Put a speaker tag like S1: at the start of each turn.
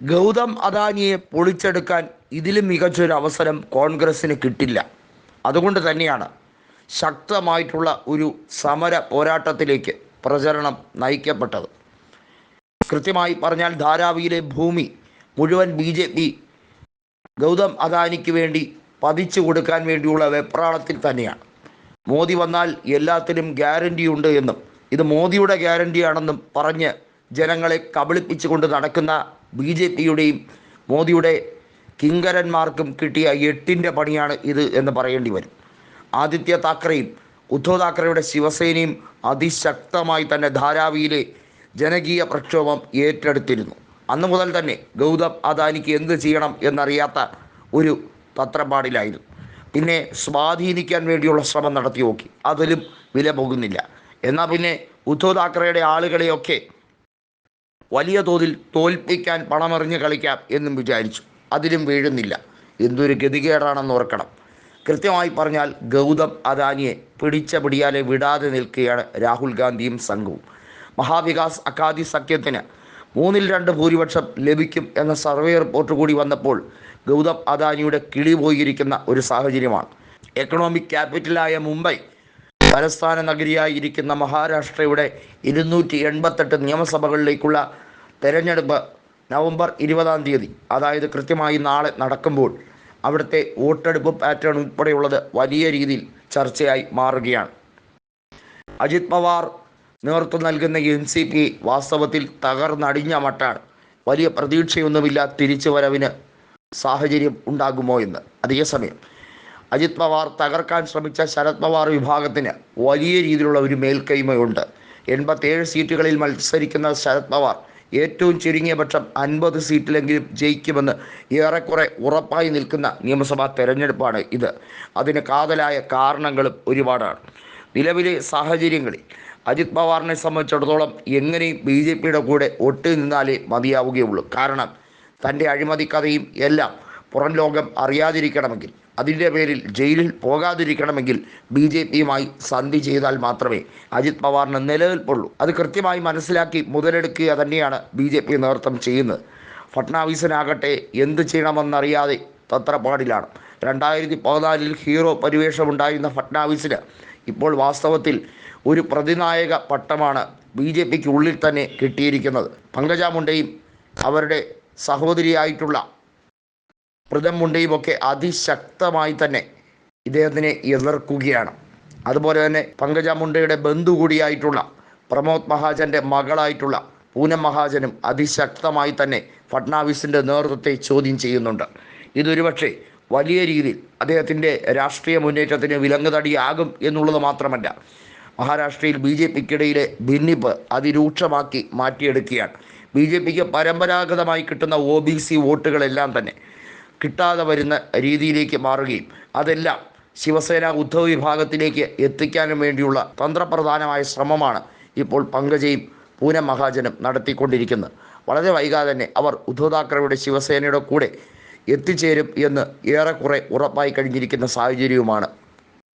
S1: ഗൗതം അദാനിയെ പൊളിച്ചെടുക്കാൻ ഇതിലും മികച്ചൊരു അവസരം കോൺഗ്രസ്സിന് കിട്ടില്ല. അതുകൊണ്ട് തന്നെയാണ് ശക്തമായിട്ടുള്ള ഒരു സമര പോരാട്ടത്തിലേക്ക് പ്രചരണം നയിക്കപ്പെട്ടത്. കൃത്യമായി പറഞ്ഞാൽ ധാരാവിയിലെ ഭൂമി മുഴുവൻ ബി ജെ പി ഗൗതം അദാനിക്ക് വേണ്ടി പതിച്ചു കൊടുക്കാൻ വേണ്ടിയുള്ള വെപ്രാളത്തിൽ തന്നെയാണ്. മോദി വന്നാൽ എല്ലാത്തിനും ഉണ്ട് എന്നും ഇത് മോദിയുടെ ഗ്യാരണ്ടിയാണെന്നും പറഞ്ഞ് ജനങ്ങളെ കബളിപ്പിച്ചുകൊണ്ട് നടക്കുന്ന ബി ജെ പിയുടെയും മോദിയുടെ കിങ്കരന്മാർക്കും കിട്ടിയ എട്ടിന്റെ പണിയാണ് ഇത് എന്ന് പറയേണ്ടി വരും. ആദിത്യ താക്കറെയും ഉദ്ധവ് താക്കറെയുടെ ശിവസേനയും അതിശക്തമായി തന്നെ ധാരാവിയിലെ ജനകീയ പ്രക്ഷോഭം ഏറ്റെടുത്തിരുന്നു. അന്നു മുതൽ തന്നെ ഗൗതം അദാനിക്ക് എന്ത് ചെയ്യണം എന്നറിയാത്ത ഒരു തത്രപ്പാടിലായിരുന്നു. പിന്നെ സ്വാധീനിക്കാൻ വേണ്ടിയുള്ള ശ്രമം നടത്തി നോക്കി. അതിലും വില പോകുന്നില്ല എന്നാൽ പിന്നെ ഉദ്ധവ് താക്കറയുടെ ആളുകളെയൊക്കെ വലിയ തോതിൽ തോൽപ്പിക്കാൻ പണമെറിഞ്ഞ് കളിക്കാം എന്നും വിചാരിച്ചു. അതിലും വീഴുന്നില്ല. എന്തൊരു ഗതികേടാണെന്ന് ഓർക്കണം. കൃത്യമായി പറഞ്ഞാൽ ഗൗതം അദാനിയെ പിടിച്ച പിടിയാലെ വിടാതെ നിൽക്കുകയാണ് രാഹുൽ ഗാന്ധിയും സംഘവും. മഹാവികാസ് അക്കാദി സഖ്യത്തിന് മൂന്നിൽ രണ്ട് ഭൂരിപക്ഷം ലഭിക്കും എന്ന സർവേ റിപ്പോർട്ട് കൂടി വന്നപ്പോൾ ഗൗതം അദാനിയുടെ കിളി പോയിരിക്കുന്ന ഒരു സാഹചര്യമാണ്. എക്കണോമിക് ക്യാപിറ്റലായ മുംബൈ തലസ്ഥാന നഗരിയായിരിക്കുന്ന മഹാരാഷ്ട്രയുടെ ഇരുന്നൂറ്റി എൺപത്തെട്ട് നിയമസഭകളിലേക്കുള്ള തെരഞ്ഞെടുപ്പ് നവംബർ ഇരുപതാം തീയതി. അതായത് കൃത്യമായി നാളെ നടക്കുമ്പോൾ അവിടുത്തെ വോട്ടെടുപ്പ് പാറ്റേൺ ഉൾപ്പെടെയുള്ളത് വലിയ രീതിയിൽ ചർച്ചയായി മാറുകയാണ്. അജിത് പവാർ നേതൃത്വം നൽകുന്ന എൻ സി പി വാസ്തവത്തിൽ തകർന്നടിഞ്ഞ മട്ടാണ്. വലിയ പ്രതീക്ഷയൊന്നുമില്ല തിരിച്ചുവരവിന് സാഹചര്യം ഉണ്ടാകുമോ എന്ന്. അതേസമയം അജിത് പവാർ തകർക്കാൻ ശ്രമിച്ച ശരത് പവാർ വിഭാഗത്തിന് വലിയ രീതിയിലുള്ള ഒരു മേൽക്കൈമയുണ്ട്. എൺപത്തേഴ് സീറ്റുകളിൽ മത്സരിക്കുന്ന ശരത് പവാർ ഏറ്റവും ചുരുങ്ങിയ പക്ഷം അൻപത് സീറ്റിലെങ്കിലും ജയിക്കുമെന്ന് ഏറെക്കുറെ ഉറപ്പായി നിൽക്കുന്ന നിയമസഭാ തെരഞ്ഞെടുപ്പാണ് ഇത്. അതിന് കാതലായ കാരണങ്ങളും ഒരുപാടാണ്. നിലവിലെ സാഹചര്യങ്ങളിൽ അജിത് പവാറിനെ സംബന്ധിച്ചിടത്തോളം എങ്ങനെയും ബി ജെ പിയുടെ കൂടെ ഒട്ടു നിന്നാലേ മതിയാവുകയുള്ളൂ. കാരണം തന്റെ അഴിമതി കഥയും എല്ലാം പുറം ലോകം അറിയാതിരിക്കണമെങ്കിൽ അതിന്റെ പേരിൽ ജയിലിൽ പോകാതിരിക്കണമെങ്കിൽ ബി ജെ പിയുമായി സന്ധി ചെയ്താൽ മാത്രമേ അജിത് പവാറിന് നിലനിൽപ്പുള്ളൂ. അത് കൃത്യമായി മനസ്സിലാക്കി മുതലെടുക്കുക തന്നെയാണ് ബി ജെ പി നേതൃത്വം ചെയ്യുന്നത്. ഫട്നാവിസിനാകട്ടെ എന്ത് ചെയ്യണമെന്നറിയാതെ തത്രപ്പാടിലാണ്. രണ്ടായിരത്തി പതിനാലിൽ ഹീറോ പരിവേഷമുണ്ടായിരുന്ന ഫട്നാവിസിന് ഇപ്പോൾ വാസ്തവത്തിൽ ഒരു പ്രതിനായക പട്ടമാണ് ബി ജെ പിക്ക് ഉള്ളിൽ തന്നെ കിട്ടിയിരിക്കുന്നത്. പങ്കജ മുണ്ടയും അവരുടെ സഹോദരിയായിട്ടുള്ള പ്രഥം മുണ്ടയും ഒക്കെ അതിശക്തമായി തന്നെ ഇദ്ദേഹത്തിനെ എതിർക്കുകയാണ്. അതുപോലെ തന്നെ പങ്കജ മുണ്ടയുടെ ബന്ധു കൂടിയായിട്ടുള്ള പ്രമോദ് മഹാജന്റെ മകളായിട്ടുള്ള പൂനം മഹാജനും അതിശക്തമായി തന്നെ ഫട്നാവിസിന്റെ നേതൃത്വത്തെ ചോദ്യം ചെയ്യുന്നുണ്ട്. ഇതൊരുപക്ഷെ വലിയ രീതിയിൽ അദ്ദേഹത്തിന്റെ രാഷ്ട്രീയ മുന്നേറ്റത്തിന് വിലങ്ങുതടിയാകും എന്നുള്ളത് മാത്രമല്ല മഹാരാഷ്ട്രയിൽ ബി ജെ പിക്കിടയിലെ ഭിന്നിപ്പ് അതിരൂക്ഷമാക്കി മാറ്റിയെടുക്കുകയാണ്. ബി ജെ പിക്ക് പരമ്പരാഗതമായി കിട്ടുന്ന ഒ ബി സി വോട്ടുകളെല്ലാം തന്നെ കിട്ടാതെ വരുന്ന രീതിയിലേക്ക് മാറുകയും അതെല്ലാം ശിവസേന ഉദ്ധവ് വിഭാഗത്തിലേക്ക് എത്തിക്കാനും വേണ്ടിയുള്ള തന്ത്രപ്രധാനമായ ശ്രമമാണ് ഇപ്പോൾ പങ്കജയും പൂനം മഹാജനും നടത്തിക്കൊണ്ടിരിക്കുന്നത്. വളരെ വൈകാതെ തന്നെ അവർ ഉദ്ധവ് താക്കറെയുടെ ശിവസേനയുടെ കൂടെ എത്തിച്ചേരും എന്ന് ഏറെക്കുറെ ഉറപ്പായി കഴിഞ്ഞിരിക്കുന്ന സാഹചര്യവുമാണ്.